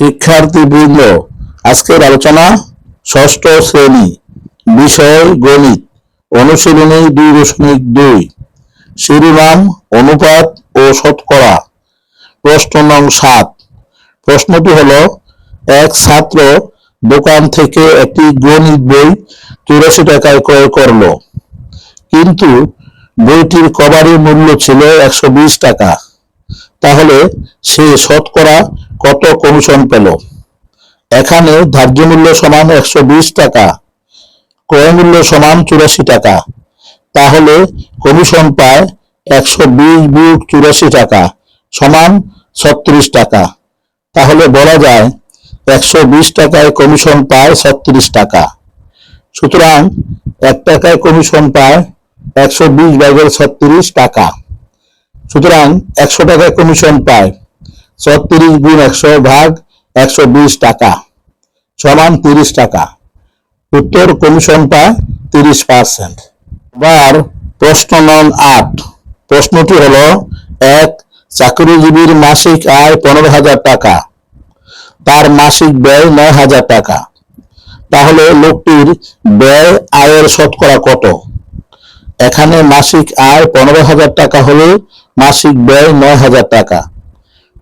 শিক্ষার্থীবৃন্দ আজকের আলোচনা ষষ্ঠ শ্রেণি, বিষয় গণিত, অনুশীলনী দুই দশমিক দুই। শিরোনাম অনুপাত ও শতকরা। প্রশ্ন নং সাত। প্রশ্নটি হলো, এক ছাত্র দোকান থেকে একটি গণিত বই চুরাশি টাকায় ক্রয় করল, কিন্তু বইটির কভারের মূল্য ছিল একশো বিশ টাকা। তাহলে সে শতকরা কত কমিশন পেল? এখানে ধার্য মূল্য সমান একশো বিশ টাকা, ক্রয় মূল্য সমান চুরাশি টাকা। তাহলে কমিশন পায় একশো বিশ বিয়োগ চুরাশি টাকা, সমান ছত্রিশ টাকা। তাহলে বলা যায় একশো বিশ টাকায় কমিশন পায় ছত্রিশ টাকা। সুতরাং এক টাকায় কমিশন পায় একশো বিশ ভাগের ছত্রিশ টাকা। সুতরাং একশো টাকায় কমিশন পায় ছত্রিশ গুণ একশো ভাগ একশো বিশ টাকা। সমান তিরিশ টাকা। উত্তর কমিশন তিরিশ পার্সেন্ট। আবার প্রশ্ন নং আট। প্রশ্নটি হলো, এক, চাকরিজীবীর মাসিক আয় পনেরো হাজার টাকা। তার মাসিক ব্যয় নয় হাজার টাকা। তাহলে লোকটির ব্যয় আয়ের শতকরা কত? এখানে মাসিক আয় পনেরো হাজার টাকা হলে মাসিক ব্যয় নয় হাজার টাকা।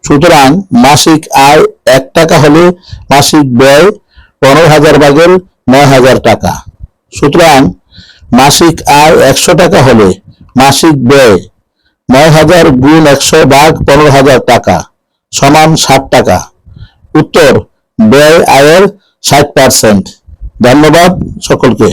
সুতরাং মাসিক আয় এক টাকা হলে মাসিক ব্যয় পনেরো হাজার ভাগের নয় হাজার টাকা। সুতরাং মাসিক আয় একশো টাকা হলে মাসিক ব্যয় নয় হাজার গুণ একশো ভাগ পনেরো হাজার টাকা সমান ষাট টাকা। উত্তর, ব্যয় আয়ের ষাট পার্সেন্ট ধন্যবাদ সকলকে।